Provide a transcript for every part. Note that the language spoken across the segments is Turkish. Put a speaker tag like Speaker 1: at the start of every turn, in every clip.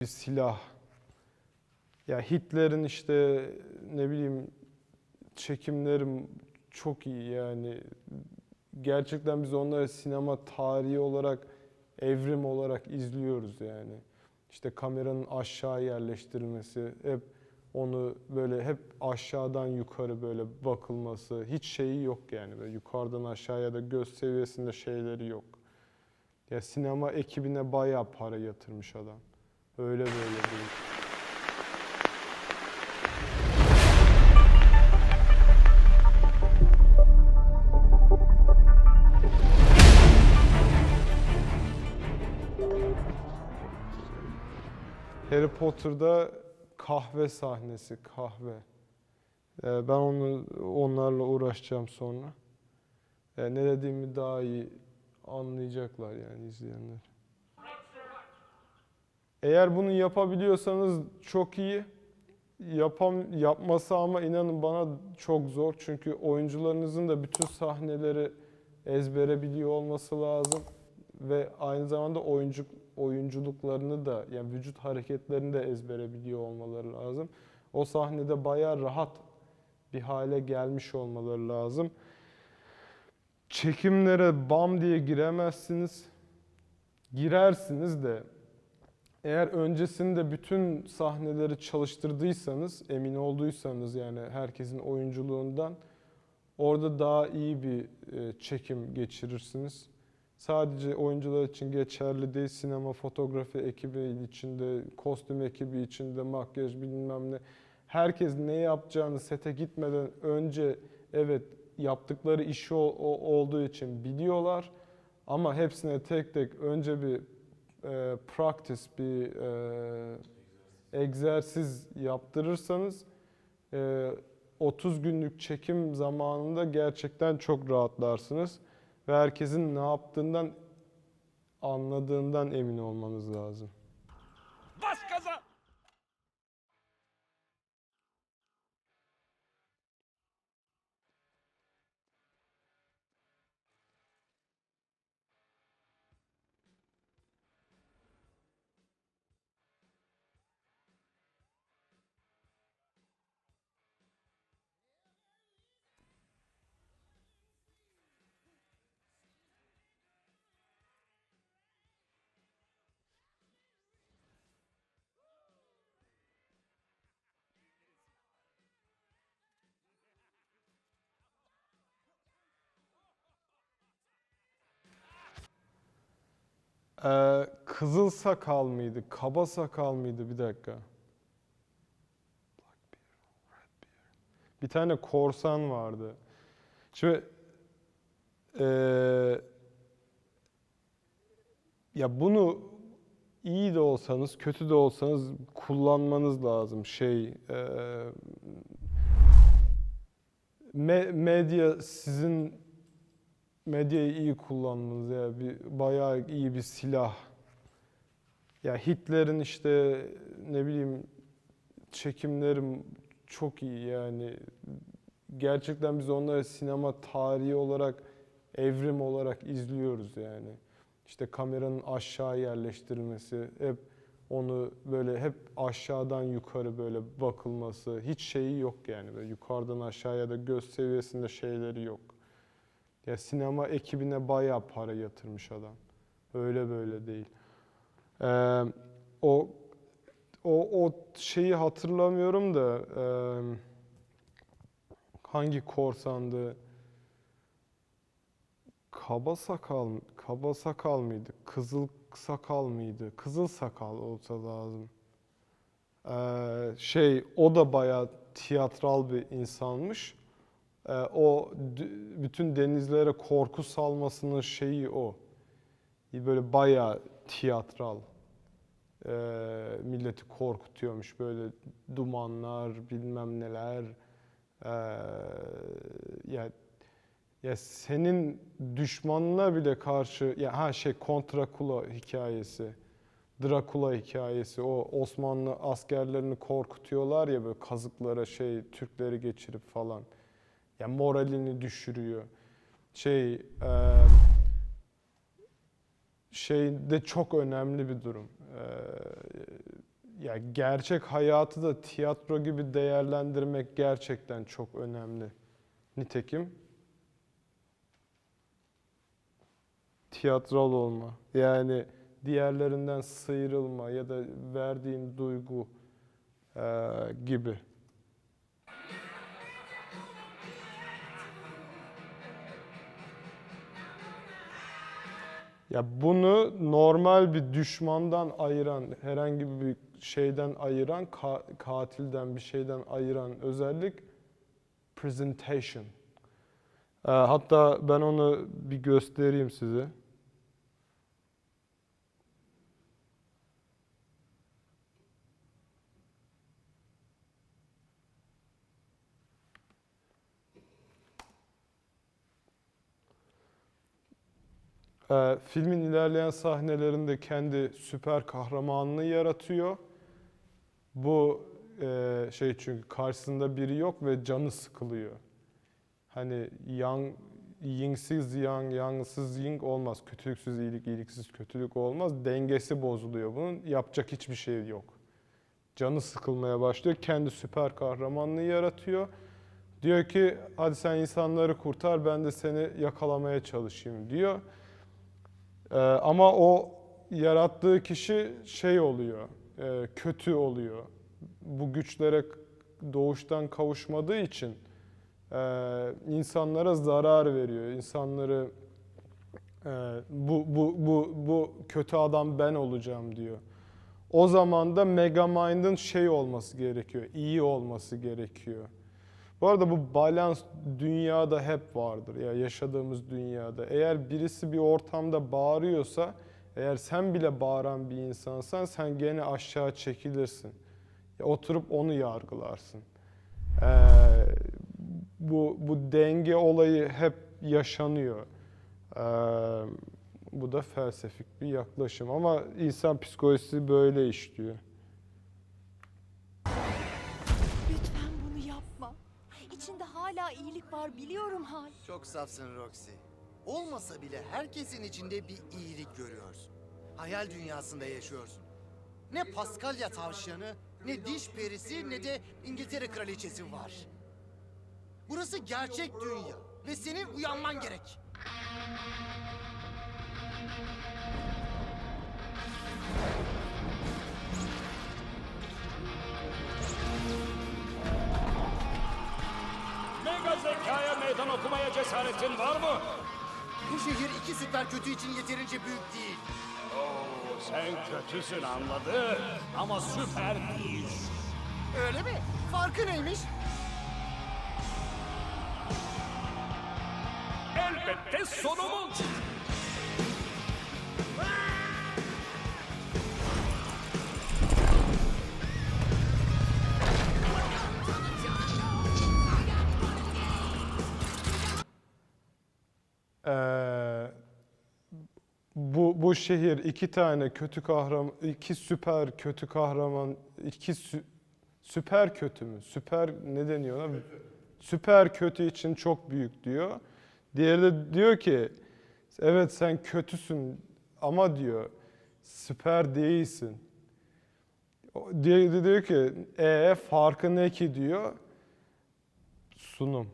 Speaker 1: bir silah. Ya Hitler'in işte ne bileyim çekimlerim çok iyi yani. Gerçekten biz onları sinema tarihi olarak, evrim olarak izliyoruz yani. İşte kameranın aşağı yerleştirilmesi, hep onu böyle hep aşağıdan yukarı böyle bakılması, hiç şeyi yok yani. Böyle yukarıdan aşağıya da göz seviyesinde şeyleri yok. Ya sinema ekibine bayağı para yatırmış adam. Öyle böyle değil. Harry Potter'da kahve sahnesi, kahve. Ee, ben onu onlarla uğraşacağım sonra. Ee, ne dediğimi daha iyi anlayacaklar yani izleyenler. Eğer bunu yapabiliyorsanız çok iyi. Yapam yapması ama inanın bana çok zor. Çünkü oyuncularınızın da bütün sahneleri ezbere biliyor olması lazım ve aynı zamanda oyuncu oyunculuklarını da yani vücut hareketlerini de ezbere biliyor olmaları lazım. O sahnede bayağı rahat bir hale gelmiş olmaları lazım. Çekimlere bam diye giremezsiniz. Girersiniz de eğer öncesinde bütün sahneleri çalıştırdıysanız, emin olduysanız yani herkesin oyunculuğundan orada daha iyi bir e, çekim geçirirsiniz. Sadece oyuncular için geçerli değil, sinema fotoğrafi ekibi içinde, kostüm ekibi içinde, makyaj bilmem ne. Herkes ne yapacağını sete gitmeden önce evet yaptıkları işi olduğu için biliyorlar. Ama hepsine tek tek önce bir e, practice, bir e, egzersiz yaptırırsanız e, 30 günlük çekim zamanında gerçekten çok rahatlarsınız. Ve herkesin ne yaptığından anladığından emin olmanız lazım. Ee, kızıl sakal mıydı? Kaba sakal mıydı? Bir dakika. Bir tane korsan vardı. Şimdi ee, ya bunu iyi de olsanız, kötü de olsanız kullanmanız lazım. Şey ee, me- medya sizin medyayı iyi kullanmanız ya bir bayağı iyi bir silah. Ya Hitler'in işte ne bileyim çekimlerim çok iyi yani. Gerçekten biz onları sinema tarihi olarak evrim olarak izliyoruz yani. İşte kameranın aşağı yerleştirilmesi, hep onu böyle hep aşağıdan yukarı böyle bakılması, hiç şeyi yok yani. Böyle yukarıdan aşağıya da göz seviyesinde şeyleri yok. Ya sinema ekibine bayağı para yatırmış adam. Öyle böyle değil. Ee, o o o şeyi hatırlamıyorum da e, hangi korsandı? Kaba sakal, kaba sakal mıydı? Kızıl sakal mıydı? Kızıl sakal olsa lazım. Ee, şey o da bayağı tiyatral bir insanmış. Ee, o bütün denizlere korku salmasının şeyi o. Böyle bayağı tiyatral. Ee, milleti korkutuyormuş böyle dumanlar bilmem neler. Ee, ya ya senin düşmanına bile karşı ya ha şey Kontrakula hikayesi. Drakula hikayesi o Osmanlı askerlerini korkutuyorlar ya böyle kazıklara şey Türkleri geçirip falan. Ya moralini düşürüyor. Şey e, şey de çok önemli bir durum. E, ya gerçek hayatı da tiyatro gibi değerlendirmek gerçekten çok önemli. Nitekim tiyatral olma. Yani diğerlerinden sıyrılma ya da verdiğin duygu eee, gibi. Ya bunu normal bir düşmandan ayıran, herhangi bir şeyden ayıran, ka- katilden bir şeyden ayıran özellik presentation. Ee, hatta ben onu bir göstereyim size. Ee, filmin ilerleyen sahnelerinde kendi süper kahramanlığı yaratıyor. Bu e, şey çünkü karşısında biri yok ve canı sıkılıyor. Hani yang, yingsiz yang, yangsız ying olmaz. Kötülüksüz iyilik, iyiliksiz kötülük olmaz. Dengesi bozuluyor bunun. Yapacak hiçbir şey yok. Canı sıkılmaya başlıyor. Kendi süper kahramanlığı yaratıyor. Diyor ki hadi sen insanları kurtar ben de seni yakalamaya çalışayım diyor. Ee, ama o yarattığı kişi şey oluyor, e, kötü oluyor. Bu güçlere doğuştan kavuşmadığı için e, insanlara zarar veriyor. İnsanları e, bu, bu, bu, bu kötü adam ben olacağım diyor. O zaman da Megamind'ın şey olması gerekiyor, iyi olması gerekiyor. Bu arada bu balans dünyada hep vardır ya yaşadığımız dünyada. Eğer birisi bir ortamda bağırıyorsa, eğer sen bile bağıran bir insansan sen gene aşağı çekilirsin. Ya oturup onu yargılarsın. Ee, bu bu denge olayı hep yaşanıyor. Ee, bu da felsefik bir yaklaşım ama insan psikolojisi böyle işliyor.
Speaker 2: Lütfen bunu yapma. Hala iyilik var biliyorum Hal.
Speaker 3: Çok safsın Roxy. Olmasa bile herkesin içinde bir iyilik görüyorsun. Hayal dünyasında yaşıyorsun. Ne Paskalya tavşanı, ne diş perisi, ne de İngiltere kraliçesi var. Burası gerçek dünya ve senin uyanman gerek.
Speaker 4: Cesaretin var mı?
Speaker 3: Bu şehir iki süper kötü için yeterince büyük değil.
Speaker 4: Sen kötüsün anladı ama süper değil.
Speaker 3: Öyle mi? Farkı neymiş?
Speaker 4: Elbette sonumun.
Speaker 1: Ee, bu bu şehir iki tane kötü kahraman, iki süper kötü kahraman, iki sü- süper kötü mü? Süper ne deniyor ona? Süper kötü için çok büyük diyor. Diğeri de diyor ki evet sen kötüsün ama diyor süper değilsin. Diğeri de diyor ki e farkı ne ki diyor. Sunum.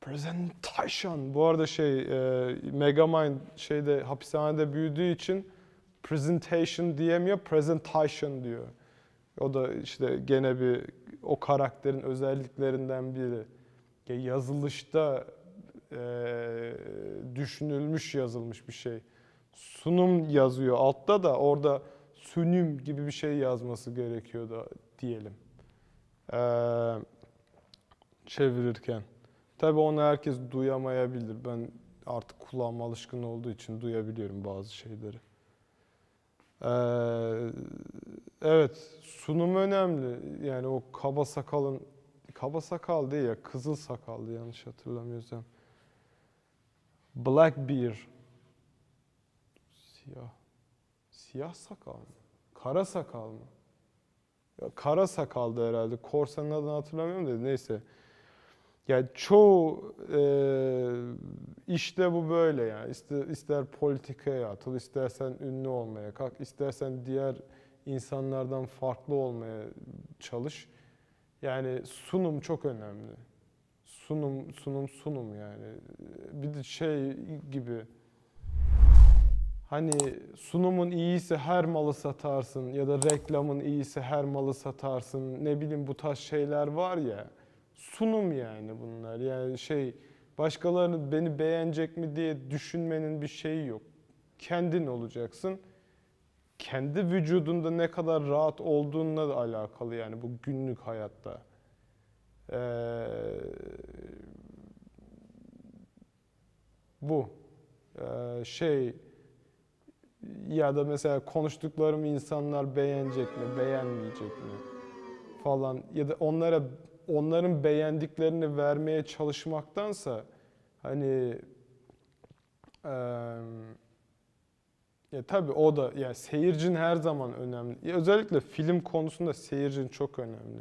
Speaker 1: Presentation. Bu arada şey, e, Megamind şeyde hapishanede büyüdüğü için presentation diyemiyor, presentation diyor. O da işte gene bir o karakterin özelliklerinden biri. Ya yazılışta e, düşünülmüş yazılmış bir şey. Sunum yazıyor altta da orada sünüm gibi bir şey yazması gerekiyor da diyelim. E, çevirirken. Tabii onu herkes duyamayabilir. Ben artık kulağıma alışkın olduğu için duyabiliyorum bazı şeyleri. Ee, evet, sunum önemli. Yani o kaba sakalın, kaba sakal değil ya, kızıl sakaldı yanlış hatırlamıyorsam. Black bear. Siyah. Siyah sakal mı? Kara sakal mı? Ya kara sakaldı herhalde. Korsanın adını hatırlamıyorum da neyse. Yani çoğu e, işte bu böyle yani. İster, ister politikaya atıl, istersen ünlü olmaya kalk, istersen diğer insanlardan farklı olmaya çalış. Yani sunum çok önemli. Sunum, sunum, sunum yani. Bir de şey gibi Hani sunumun iyiyse her malı satarsın ya da reklamın iyiyse her malı satarsın. Ne bileyim bu tarz şeyler var ya. Sunum yani bunlar. Yani şey başkalarını beni beğenecek mi diye düşünmenin bir şeyi yok. Kendin olacaksın. Kendi vücudunda ne kadar rahat olduğunla da alakalı yani bu günlük hayatta. Ee, bu. Ee, şey ya da mesela konuştuklarım insanlar beğenecek mi, beğenmeyecek mi falan ya da onlara onların beğendiklerini vermeye çalışmaktansa hani eee ya tabii o da ya seyircin her zaman önemli. Ya özellikle film konusunda seyircin çok önemli.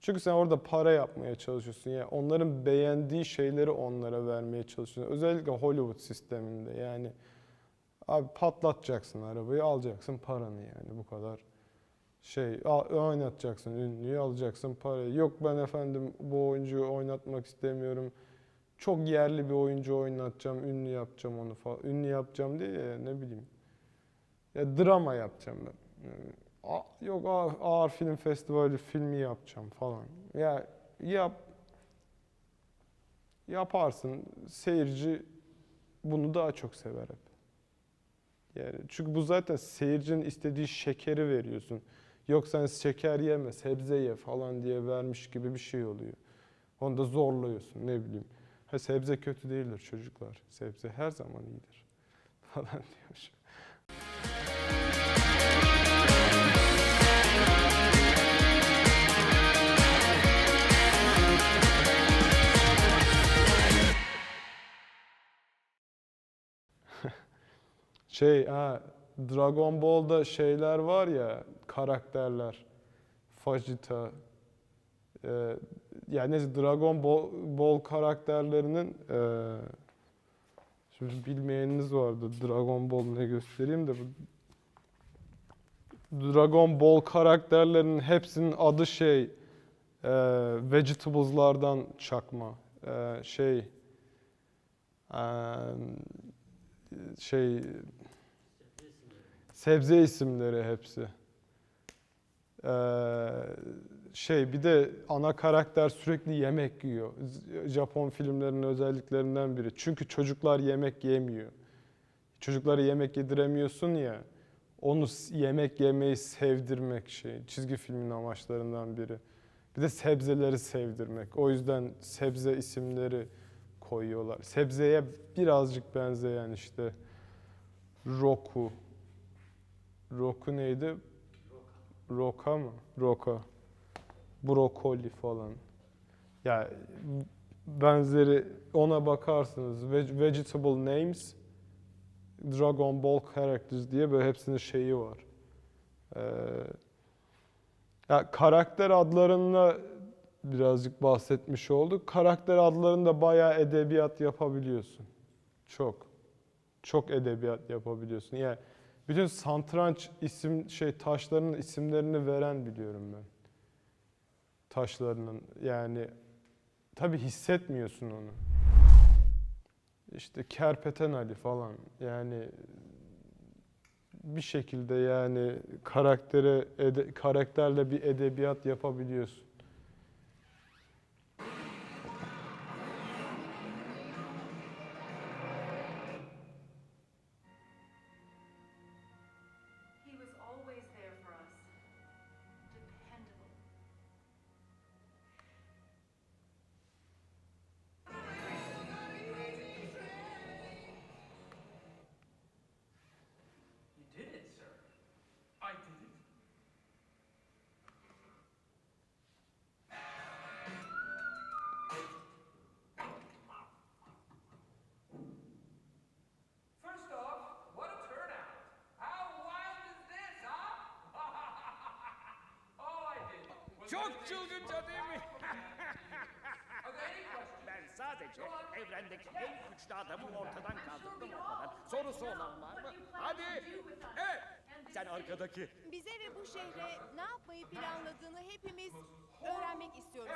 Speaker 1: Çünkü sen orada para yapmaya çalışıyorsun. Ya onların beğendiği şeyleri onlara vermeye çalışıyorsun. Özellikle Hollywood sisteminde yani Abi patlatacaksın arabayı, alacaksın paranı yani bu kadar. Şey, oynatacaksın ünlüyü, alacaksın parayı. Yok ben efendim bu oyuncuyu oynatmak istemiyorum. Çok yerli bir oyuncu oynatacağım, ünlü yapacağım onu falan. Ünlü yapacağım diye ya, ne bileyim. Ya drama yapacağım ben. Yani, yok ağır, ağır film festivali filmi yapacağım falan. Ya yap. Yaparsın. Seyirci bunu daha çok sever hep. Yani çünkü bu zaten seyircinin istediği şekeri veriyorsun. Yok sen şeker yeme, sebze ye falan diye vermiş gibi bir şey oluyor. Onu da zorluyorsun ne bileyim. Ha sebze kötü değildir çocuklar. Sebze her zaman iyidir. Falan diyor. Şey, ha, Dragon Ball'da şeyler var ya, karakterler. Vegeta. Ee, yani neyse Dragon Ball, Ball karakterlerinin ee, şimdi bilmeyeniniz vardı. Dragon Ball ne göstereyim de bu Dragon Ball karakterlerinin hepsinin adı şey ee, Vegetables'lardan çakma. Ee, şey ee, şey sebze isimleri hepsi. Ee, şey bir de ana karakter sürekli yemek yiyor. Japon filmlerinin özelliklerinden biri. Çünkü çocuklar yemek yemiyor. Çocuklara yemek yediremiyorsun ya. Onu yemek yemeyi sevdirmek şey. Çizgi filmin amaçlarından biri. Bir de sebzeleri sevdirmek. O yüzden sebze isimleri koyuyorlar. Sebzeye birazcık benzeyen işte Roku. Roku neydi? Roka mı? Roka. Brokoli falan. Ya benzeri ona bakarsınız. Veg- vegetable names Dragon Ball characters diye böyle hepsinin şeyi var. Ee, ya karakter adlarında birazcık bahsetmiş olduk. Karakter adlarında bayağı edebiyat yapabiliyorsun. Çok. Çok edebiyat yapabiliyorsun. Yani bütün santranç isim şey taşlarının isimlerini veren biliyorum ben. Taşlarının yani tabi hissetmiyorsun onu. İşte Kerpeten Ali falan yani bir şekilde yani karaktere ede- karakterle bir edebiyat yapabiliyorsun.
Speaker 4: Çok çılgınca değil mi? Ben sadece evrendeki en güçlü adamı ortadan kaldırdım o kadar. Sorusu olan var mı? Hadi. Evet. sen arkadaki?
Speaker 2: Bize ve bu şehre ne yapmayı planladığını hepimiz öğrenmek istiyoruz.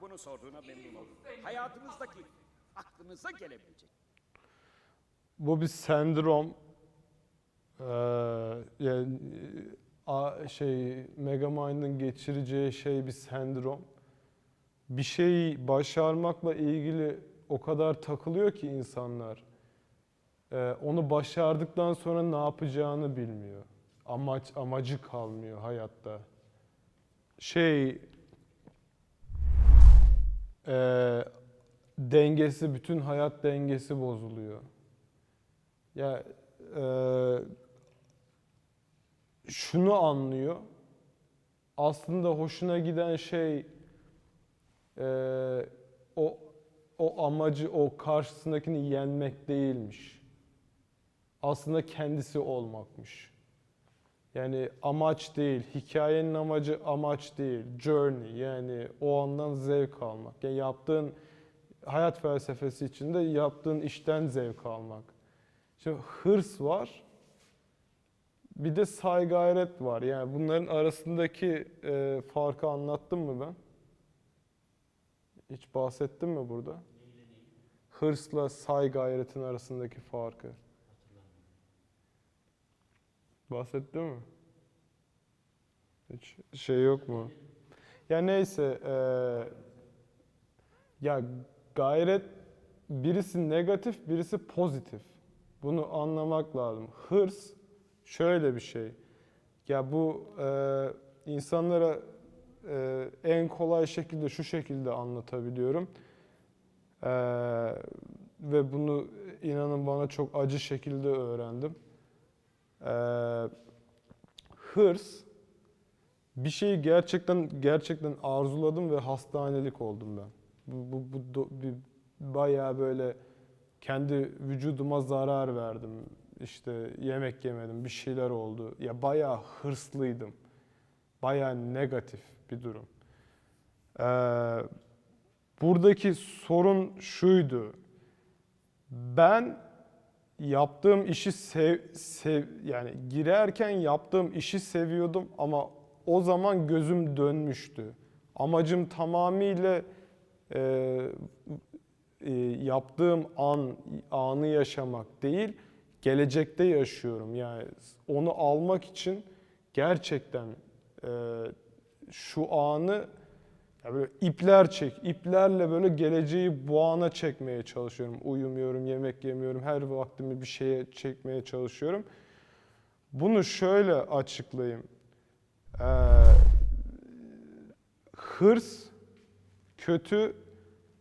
Speaker 4: Bunu sorduğuna memnun oldum. Hayatımızdaki aklınıza gelebilecek.
Speaker 1: Bu bir sendrom. Ee, yani a, şey Megamind'ın geçireceği şey bir sendrom. Bir şeyi başarmakla ilgili o kadar takılıyor ki insanlar. Ee, onu başardıktan sonra ne yapacağını bilmiyor. Amaç amacı kalmıyor hayatta. Şey ee, dengesi, bütün hayat dengesi bozuluyor. Ya eee, şunu anlıyor. Aslında hoşuna giden şey eee, o o amacı, o karşısındakini yenmek değilmiş. Aslında kendisi olmakmış. Yani amaç değil, hikayenin amacı amaç değil, journey yani o andan zevk almak. Yani yaptığın hayat felsefesi içinde yaptığın işten zevk almak. Şimdi hırs var. Bir de say gayret var. Yani bunların arasındaki e, farkı anlattım mı ben? Hiç bahsettim mi burada? Hırsla say gayretin arasındaki farkı. Bahsettim mi? Hiç şey yok mu? Ya neyse, e, ya gayret birisi negatif, birisi pozitif. Bunu anlamak lazım. Hırs şöyle bir şey. Ya bu e, insanlara e, en kolay şekilde şu şekilde anlatabiliyorum. E, ve bunu inanın bana çok acı şekilde öğrendim. E, hırs bir şeyi gerçekten gerçekten arzuladım ve hastanelik oldum ben. Bu, bu, bu do- bir, bayağı böyle kendi vücuduma zarar verdim. İşte yemek yemedim, bir şeyler oldu. Ya bayağı hırslıydım. Bayağı negatif bir durum. Ee, buradaki sorun şuydu. Ben yaptığım işi sev, sev yani girerken yaptığım işi seviyordum ama o zaman gözüm dönmüştü. Amacım tamamıyla e, e, yaptığım an anı yaşamak değil, gelecekte yaşıyorum. Yani onu almak için gerçekten e, şu anı ya böyle ipler çek, iplerle böyle geleceği bu ana çekmeye çalışıyorum. Uyumuyorum, yemek yemiyorum, her vaktimi bir şeye çekmeye çalışıyorum. Bunu şöyle açıklayayım. Ee, hırs kötü,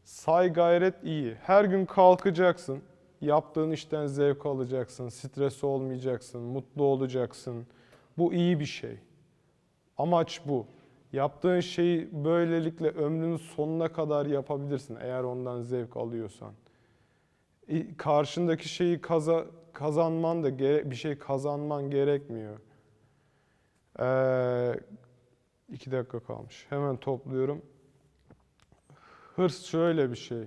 Speaker 1: say gayret iyi. Her gün kalkacaksın, yaptığın işten zevk alacaksın, stres olmayacaksın, mutlu olacaksın. Bu iyi bir şey. Amaç bu. Yaptığın şeyi böylelikle ömrünün sonuna kadar yapabilirsin eğer ondan zevk alıyorsan. Karşındaki şeyi kaza, kazanman da bir şey kazanman gerekmiyor. Ee, iki dakika kalmış. Hemen topluyorum. Hırs şöyle bir şey.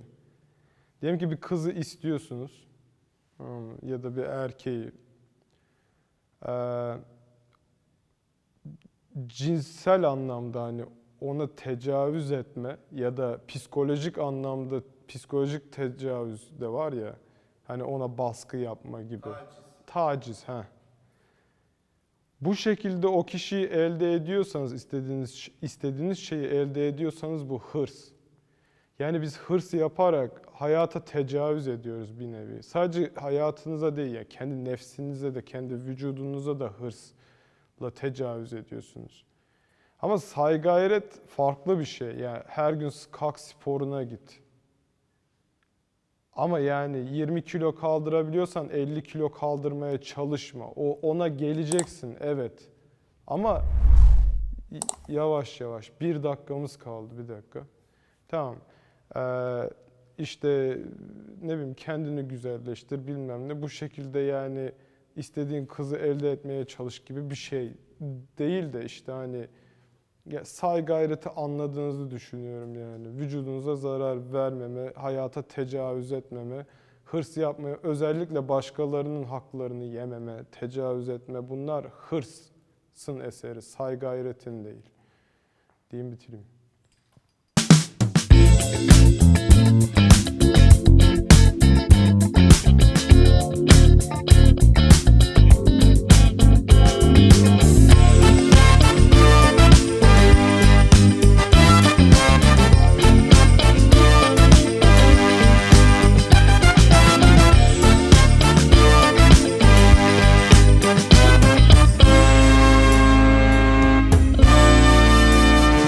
Speaker 1: Diyelim ki bir kızı istiyorsunuz. Ya da bir erkeği. Ee, cinsel anlamda hani ona tecavüz etme ya da psikolojik anlamda psikolojik tecavüz de var ya. Hani ona baskı yapma gibi. Taciz. Taciz ha. Bu şekilde o kişiyi elde ediyorsanız istediğiniz istediğiniz şeyi elde ediyorsanız bu hırs. Yani biz hırs yaparak hayata tecavüz ediyoruz bir nevi. Sadece hayatınıza değil ya kendi nefsinize de kendi vücudunuza da hırsla tecavüz ediyorsunuz. Ama say farklı bir şey. Yani her gün kalk sporuna git. Ama yani 20 kilo kaldırabiliyorsan 50 kilo kaldırmaya çalışma. O ona geleceksin evet. Ama yavaş yavaş. Bir dakikamız kaldı bir dakika. Tamam. Ee, işte ne bileyim kendini güzelleştir bilmem ne. Bu şekilde yani istediğin kızı elde etmeye çalış gibi bir şey değil de işte hani ya say gayreti anladığınızı düşünüyorum yani. Vücudunuza zarar vermeme, hayata tecavüz etmeme, hırs yapmaya, özellikle başkalarının haklarını yememe, tecavüz etme bunlar hırsın eseri, say gayretin değil. Diyeyim bitireyim. thank you